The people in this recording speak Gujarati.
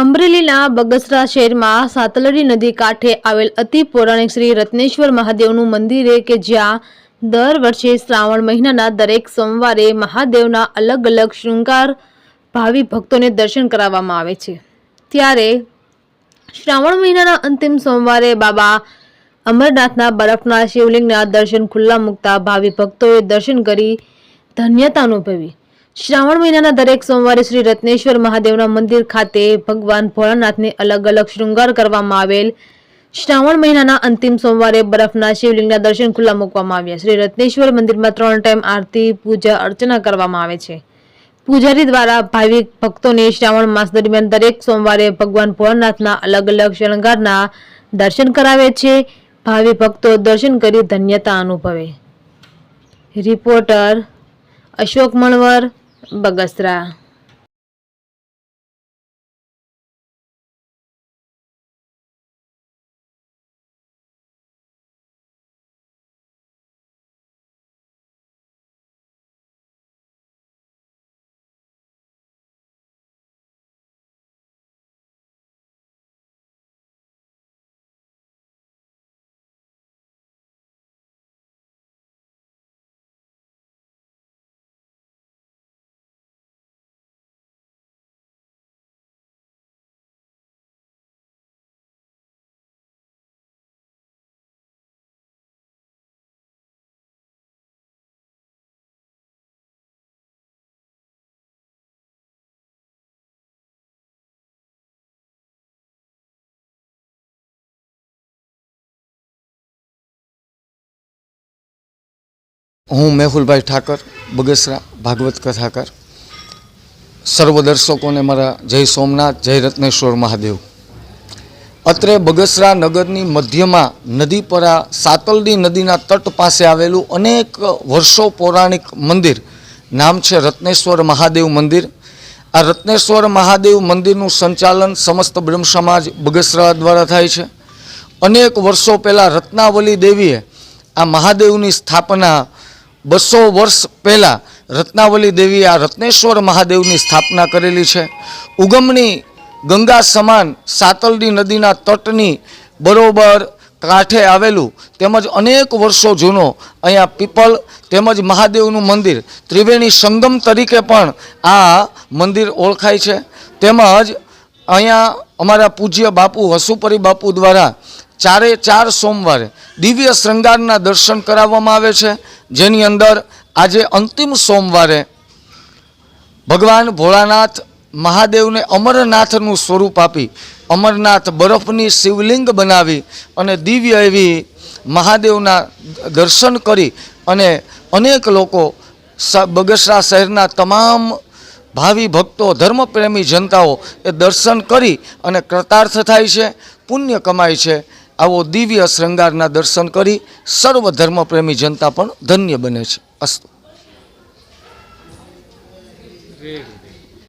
અમરેલીના બગસરા શહેરમાં સાતલડી નદી કાંઠે આવેલ અતિ પૌરાણિક શ્રી રત્નેશ્વર મહાદેવનું મંદિરે કે જ્યાં દર વર્ષે શ્રાવણ મહિનાના દરેક સોમવારે મહાદેવના અલગ અલગ શૃંગાર ભાવિ ભક્તોને દર્શન કરાવવામાં આવે છે. ત્યારે શ્રાવણ મહિનાના અંતિમ સોમવારે બાબા અમરનાથના બરફના શિવલિંગના દર્શન ખુલ્લા મૂકતા ભાવિ ભક્તોએ દર્શન કરી ધન્યતા અનુભવી. શ્રાવણ મહિનાના દરેક સોમવારે શ્રી રત્નેશ્વર મહાદેવના મંદિર ખાતે ભગવાન ભોળાનાથને અલગ અલગ શૃંગાર કરવામાં આવેલ. શ્રાવણ મહિનાના અંતિમ સોમવારે બરફના શિવલિંગના દર્શન ખુલ્લા મૂકવામાં આવ્યા. શ્રી રત્નેશ્વર મંદિરમાં ત્રણ ટાઈમ આરતી, પૂજા, અર્ચના કરવામાં આવે છે. પૂજારી દ્વારા ભાવિક ભક્તોને શ્રાવણ માસ દરમિયાન દરેક સોમવારે ભગવાન ભોળાનાથના અલગ અલગ શણગારના દર્શન કરાવે છે. ભાવિ ભક્તો દર્શન કરી ધન્યતા અનુભવે. રિપોર્ટર અશોક મણવર. બગસરા હું મેહુલભાઈ ઠાકર, બગસરા, ભાગવત કથાકાર. સર્વ દર્શકોને મારા જય સોમનાથ, જય રત્નેશ્વર મહાદેવ. અત્રે બગસરા નગરની મધ્યમાં નદી પર આ સાતલડી નદીના તટ પાસે આવેલું અનેક વર્ષો પૌરાણિક મંદિર, નામ છે રત્નેશ્વર મહાદેવ મંદિર. આ રત્નેશ્વર મહાદેવ મંદિરનું સંચાલન સમસ્ત બ્રહ્મ સમાજ બગસરા દ્વારા થાય છે. અનેક વર્ષો પહેલાં રત્નાવલી દેવીએ આ મહાદેવની સ્થાપના બસો વર્ષ પહેલાં રત્નાવલી દેવીએ આ રત્નેશ્વર મહાદેવની સ્થાપના કરેલી છે. ઉગમની ગંગા સમાન સાતલડી નદીના તટની બરોબર કાંઠે આવેલું તેમજ અનેક વર્ષો જૂનો અહીંયા પીપલ તેમજ મહાદેવનું મંદિર ત્રિવેણી સંગમ તરીકે પણ આ મંદિર ઓળખાય છે. તેમજ અહીંયા અમારા પૂજ્ય બાપુ, હસુપરી બાપુ દ્વારા ચારે ચાર સોમવારે દિવ્ય શૃંગારના દર્શન કરાવવામાં આવે છે. જેની અંદર આજે અંતિમ સોમવારે ભગવાન ભોળાનાથ મહાદેવને અમરનાથનું સ્વરૂપ આપી અમરનાથ બરફની શિવલિંગ બનાવી અને દિવ્ય એવી મહાદેવના દર્શન કરી અને અનેક લોકો બગસરા શહેરના તમામ ભાવિ ભક્તો, ધર્મપ્રેમી જનતાઓ એ દર્શન કરી અને કૃતાર્થ થાય છે, પુણ્ય કમાય છે. આવો દિવ્ય શૃંગારના દર્શન કરી સર્વ ધર્મપ્રેમી જનતા પણ ધન્ય બને છે. અસ્તુ.